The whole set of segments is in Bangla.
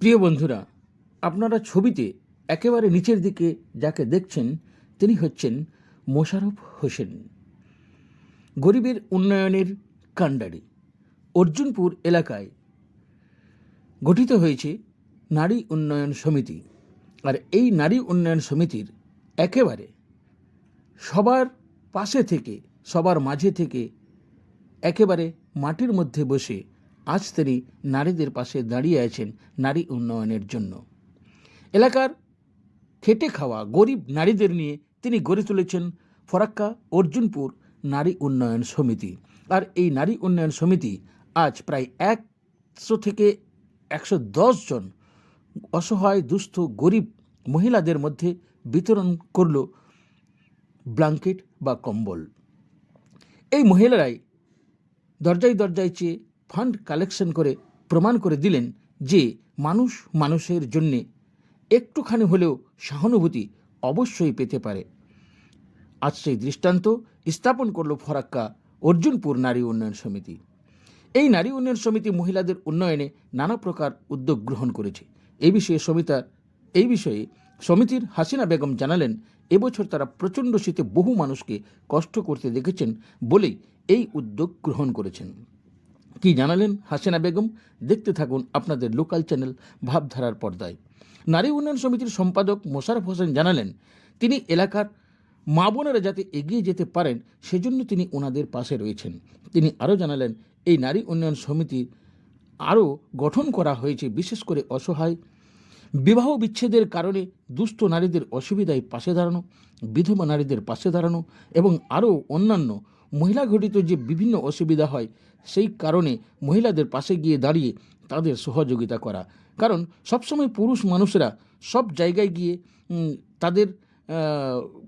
প্রিয় বন্ধুরা, আপনারা ছবিতে একেবারে নিচের দিকে যাকে দেখছেন, তিনি হচ্ছেন মোশাররফ হোসেন। গরিবের উন্নয়নের কাণ্ডারি, অর্জুনপুর এলাকায় গঠিত হয়েছে নারী উন্নয়ন সমিতি। আর এই নারী উন্নয়ন সমিতির একেবারে সবার পাশে থেকে, সবার মাঝে থেকে একেবারে মাটির মধ্যে বসে আজ তিনি নারীদের পাশে দাঁড়িয়ে আছেন নারী উন্নয়নের জন্য। এলাকার খেটে খাওয়া গরিব নারীদের নিয়ে তিনি গড়ে তুলেছেন ফরাক্কা অর্জুনপুর নারী উন্নয়ন সমিতি। আর এই নারী উন্নয়ন সমিতি আজ প্রায় একশো থেকে একশো দশ জন অসহায়, দুস্থ, গরিব মহিলাদের মধ্যে বিতরণ করল ব্ল্যাঙ্কেট বা কম্বল। এই মহিলারাই দরজায় দরজায় চেয়ে ফান্ড কালেকশন করে প্রমাণ করে দিলেন যে মানুষ মানুষের জন্যে একটুখানি হলেও সহানুভূতি অবশ্যই পেতে পারে। আজ সেই দৃষ্টান্ত স্থাপন করল ফরাক্কা অর্জুনপুর নারী উন্নয়ন সমিতি। এই নারী উন্নয়ন সমিতি মহিলাদের উন্নয়নে নানা প্রকার উদ্যোগ গ্রহণ করেছে। এই বিষয়ে সমিতা, এই বিষয়ে সমিতির হাসিনা বেগম জানালেন, এবছর তারা প্রচণ্ড শীতে বহু মানুষকে কষ্ট করতে দেখেছেন বলেই এই উদ্যোগ গ্রহণ করেছেন। কি জানালেন হাসিনা বেগম? দেখতে থাকুন আপনাদের লোকাল চ্যানেল ভাবধারার পর্দায়। নারী উন্নয়ন সমিতির সম্পাদক মোশারফ হোসেন জানালেন, তিনি এলাকার মা বোনেরা যাতে এগিয়ে যেতে পারেন, সেজন্য তিনি ওনাদের পাশে রয়েছেন। তিনি আরও জানালেন, এই নারী উন্নয়ন সমিতি আরও গঠন করা হয়েছে বিশেষ করে অসহায়, বিবাহ বিচ্ছেদের কারণে দুস্থ নারীদের অসুবিধায় পাশে দাঁড়ানো, বিধবা নারীদের পাশে দাঁড়ানো এবং আরও অন্যান্য মহিলা ঘটিত যে বিভিন্ন অসুবিধা হয়, সেই কারণে মহিলাদের পাশে গিয়ে দাঁড়িয়ে তাদের সহযোগিতা করা। কারণ সবসময় পুরুষ মানুষরা সব জায়গায় গিয়ে তাদের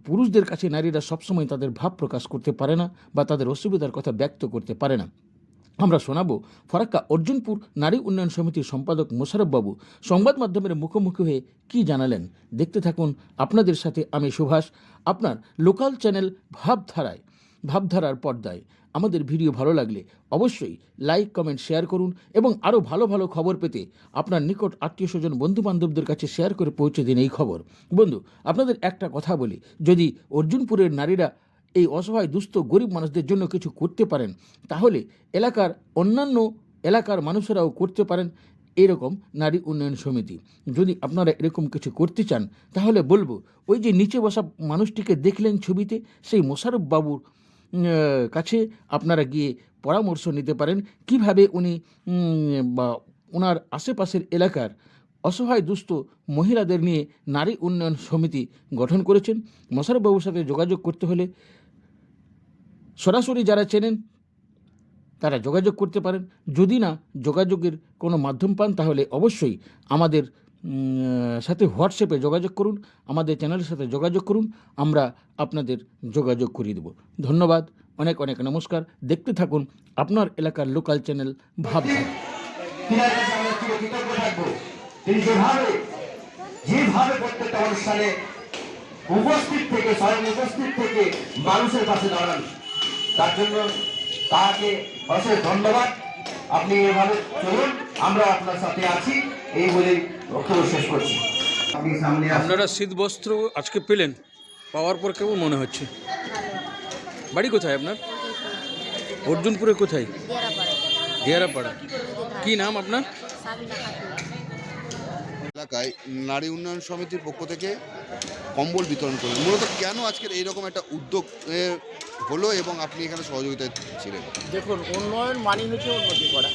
পুরুষদের কাছে নারীরা সবসময় তাদের ভাব প্রকাশ করতে পারে না বা তাদের অসুবিধার কথা ব্যক্ত করতে পারে না। আমরা শোনাবো ফরাক্কা অর্জুনপুর নারী উন্নয়ন সমিতির সম্পাদক মোশারফ বাবু সংবাদ মাধ্যমের মুখোমুখি হয়ে কি জানালেন। দেখতে থাকুন, আপনাদের সাথে আমি সুভাষ। আপনার লোকাল চ্যানেল ভাবধারায়। ভাবধারার পর্দায়। আমাদের ভিডিও ভালো লাগলে অবশ্যই লাইক, কমেন্ট, শেয়ার করুন এবং আরও ভালো ভালো খবর পেতে আপনার নিকট আত্মীয় স্বজন বন্ধু বান্ধবদের কাছে শেয়ার করে পৌঁছে দিন এই খবর। বন্ধু, আপনাদের একটা কথা বলি, যদি অর্জুনপুরের নারীরা এই অসহায়, দুস্থ, গরিব মানুষদের জন্য কিছু করতে পারেন, তাহলে এলাকার অন্যান্য এলাকার মানুষেরাও করতে পারেন। এরকম নারী উন্নয়ন সমিতি। যদি আপনারা এরকম কিছু করতে চান, তাহলে বলব, ওই যে নিচে বসা মানুষটিকে দেখলেন ছবিতে, সেই মোশারফ বাবুর কাছে আপনারা গিয়ে পরামর্শ নিতে পারেন কীভাবে উনি বা ওনার আশেপাশের এলাকার অসহায় দুস্থ মহিলাদের নিয়ে নারী উন্নয়ন সমিতি গঠন করেছেন। মোশারফ বাবুর সাথে যোগাযোগ করতে হলে সরাসরি যারা চেনেন, তারা যোগাযোগ করতে পারেন। যদি না যোগাযোগের কোনো মাধ্যম পান, তাহলে অবশ্যই আমাদের সাথে হোয়াটসঅ্যাপে যোগাযোগ করুন, আমাদের চ্যানেলের সাথে যোগাযোগ করুন, আমরা আপনাদের যোগাযোগ করিয়ে দেব। ধন্যবাদ, অনেক অনেক নমস্কার, দেখতে থাকুন আপনার এলাকার লোকাল চ্যানেল কাছে তিনি যেভাবে প্রত্যেকটা অনুষ্ঠানে উপস্থিত থেকে, স্বয়ং উপস্থিত থেকে মানুষের পাশে দাঁড়ান, তার জন্য তাকে অশেষ ধন্যবাদ। আপনি এভাবে চলুন, আমরা আপনার সাথে আছি, এই বলে বক্তব্য শেষ করছি। আপনি সামনে আপনারা শীত বস্ত্র আজকে পেলেন পাওয়ার পর কেমন মনে হচ্ছে? বাড়ি কোথায় আপনার? অর্জুনপুরে কোথায়? দিয়ারাপাড়া কি নাম আপনার? এলাকায় নারী উন্নয়ন সমিতির পক্ষ থেকে কম্বল বিতরণ করলেন। মূলত কেন আজকের এইরকম একটা উদ্যোগ এ, হলো এবং আপনি এখানে সহযোগিতায় ছিলেন? দেখুন উন্নয়ন মানি হচ্ছে উন্নতি করা।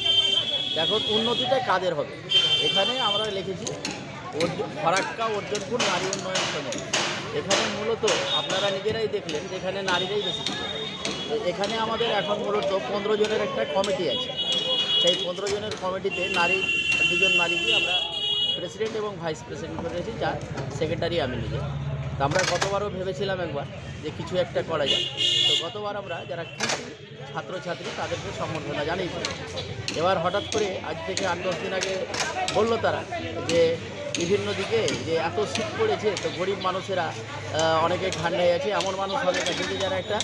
দেখুন উন্নতিটা কাদের হবে? এখানে আমরা লিখেছি ফরাক্কা অর্জুনপুর নারী উন্নয়ন সমিতি। এখানে মূলত আপনারা নিজেরাই দেখলেন যে এখানে নারীরাই বেশি তো এখানে আমাদের এখন মূলত পনেরো জনের একটা কমিটি আছে। সেই পনেরো জনের কমিটিতে নারী দুজন নারীকে আমরা প্রেসিডেন্ট এবং ভাইস প্রেসিডেন্ট করেছি, যার সেক্রেটারি আমি নিজে। আমরা গতবারও ভেবেছিলাম একবার যে কিছু একটা করা যায় তো গতবার আমরা যারা কৃষি ছাত্রছাত্রী, তাদেরকে সম্বর্ধনা জানিয়েছি। এবার হঠাৎ করে আজ থেকে আট, দশ দিন আগে বলল তারা যে বিভিন্ন দিকে যে এত শীত পড়েছে, তো গরিব মানুষেরা অনেকে ঠান্ডায় আছে। এমন মানুষ অনেক আছে যে যারা একটা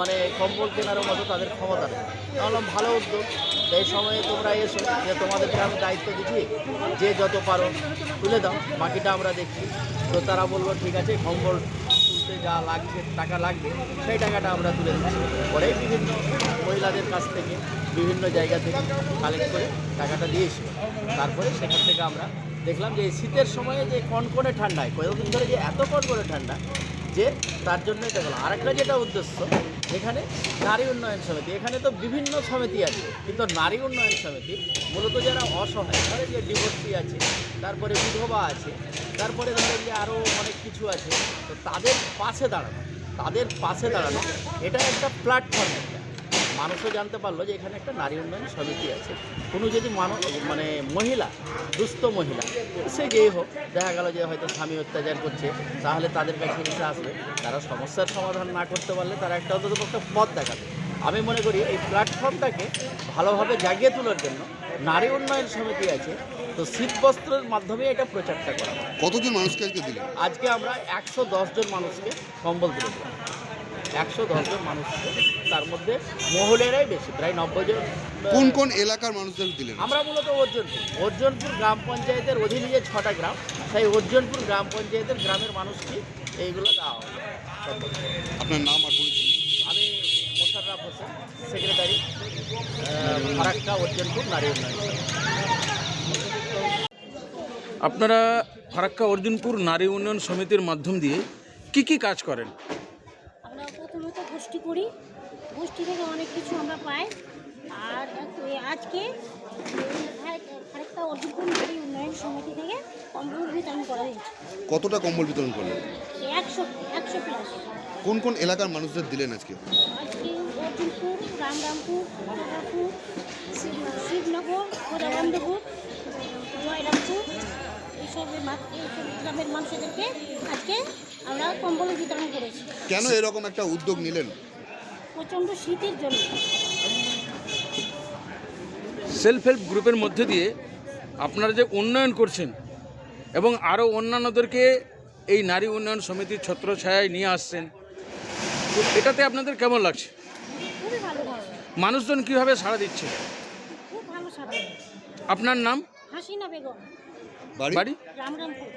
মানে কম্বল কেনারও মতো তাদের ক্ষমতা নেই। তাহলে ভালো উদ্যোগ। এই সময়ে তোমরা এসো, যে তোমাদেরকে আমি দায়িত্ব দিচ্ছি, যে যত পারো তুলে দাও। বাকিটা আমরা দেখছি। তো তারা বলব ঠিক আছে, কম্বল তুলতে যা লাগছে, টাকা লাগবে, সেই টাকাটা আমরা তুলে দিচ্ছি। পরে বিভিন্ন মহিলাদের কাছ থেকে, বিভিন্ন জায়গা থেকে কালেক্ট করে টাকাটা দিয়েছি। তারপরে সেখান থেকে আমরা দেখলাম যে শীতের সময়ে যে কনকনে ঠান্ডায় কয়েকদিন ধরে যে এত কনকনে ঠান্ডা, যে তার জন্যই এটা আরেকটা যেটা উদ্দেশ্য এখানে নারী উন্নয়ন সমিতি। এখানে তো বিভিন্ন সমিতি আছে, কিন্তু নারী উন্নয়ন সমিতি মূলত যারা অসহায় ধরে যে ডিভোর্সি আছে, তারপরে বিধবা আছে, তারপরে ধরেন যে আরও অনেক কিছু আছে, তো তাদের পাশে দাঁড়ানো, তাদের পাশে দাঁড়ানো, এটা একটা প্ল্যাটফর্ম মানুষও জানতে পারল যে এখানে একটা নারী উন্নয়ন সমিতি আছে। কোনো যদি মানুষ মানে মহিলা দুস্থ মহিলা সে যেই হোক দেখা গেল যে হয়তো স্বামী অত্যাচার করছে তাহলে তাদের কাছে এসে আসবে। তারা সমস্যার সমাধান না করতে পারলে তারা একটা অন্তত একটা পথ দেখাবে। আমি মনে করি এই প্ল্যাটফর্মটাকে ভালোভাবে জাগিয়ে তোলার জন্য নারী উন্নয়ন সমিতি আছে। তো শীত বস্ত্রের মাধ্যমে এটা প্রচারটা করা। কতজন মানুষকে আজকে দিলেন? আজকে আমরা একশো জন মানুষকে কম্বল তুলে দিলাম। একশো জন মানুষকে তার মধ্যে মহিলারাই বেশি প্রায় নব্বই জন কোন কোন এলাকার মানুষদের দিলেন? আমরা মূলত অর্জনপুর। অর্জনপুর গ্রাম পঞ্চায়েতের অধীনে যে ছটা গ্রাম সেই অর্জনপুর গ্রাম পঞ্চায়েতের গ্রামের মানুষকে এইগুলো দেওয়া হবে আপনার নাম আর পরিচয়? আমি মোশাররাফ হোসেন সেক্রেটারি ফারাক্কা অর্জনপুর নারী উন্নয়ন আপনারা ফারাক্কা অর্জুনপুর নারী উন্নয়ন সমিতির মাধ্যম দিয়ে কি কি কাজ করেন? প্রথমত গোষ্ঠী করি। গোষ্ঠী থেকে অনেক কিছু আমরা পাই। আর আজকে আরেকটা নারী উন্নয়ন সমিতি থেকে কম্পিউটার বিতরণ করা হয়েছে। কতটা কম্বল বিতরণ করলেন? একশো একশো প্লাস। কোন কোন এলাকার মানুষদের দিলেন আজকে? আজকে অর্জুনপুর রামরামপুর শিব- শিবনগর গোদাবন্দপুর জয়রামপুর এইসবের মা- এইসব গ্রামের মানুষদেরকে আজকে আমরা কম্বল বিতরণ করেছি। কেন এরকম একটা উদ্যোগ নিলেন? প্রচণ্ড শীতের জন্য। সেলফ হেল্প গ্রুপের মধ্যে দিয়ে আপনারা যে উন্নয়ন করছেন এবং আরও অন্যান্যদেরকে এই নারী উন্নয়ন সমিতির ছত্রছায়ায় নিয়ে আসছেন তো এটাতে আপনাদের কেমন লাগছে? খুবই ভালো ভালো। মানুষজন কীভাবে সাড়া দিচ্ছে? খুব ভালো সাথে আপনার নাম? হাসিনা বেগম। বাড়ি? বাড়ি? রামরামপুর।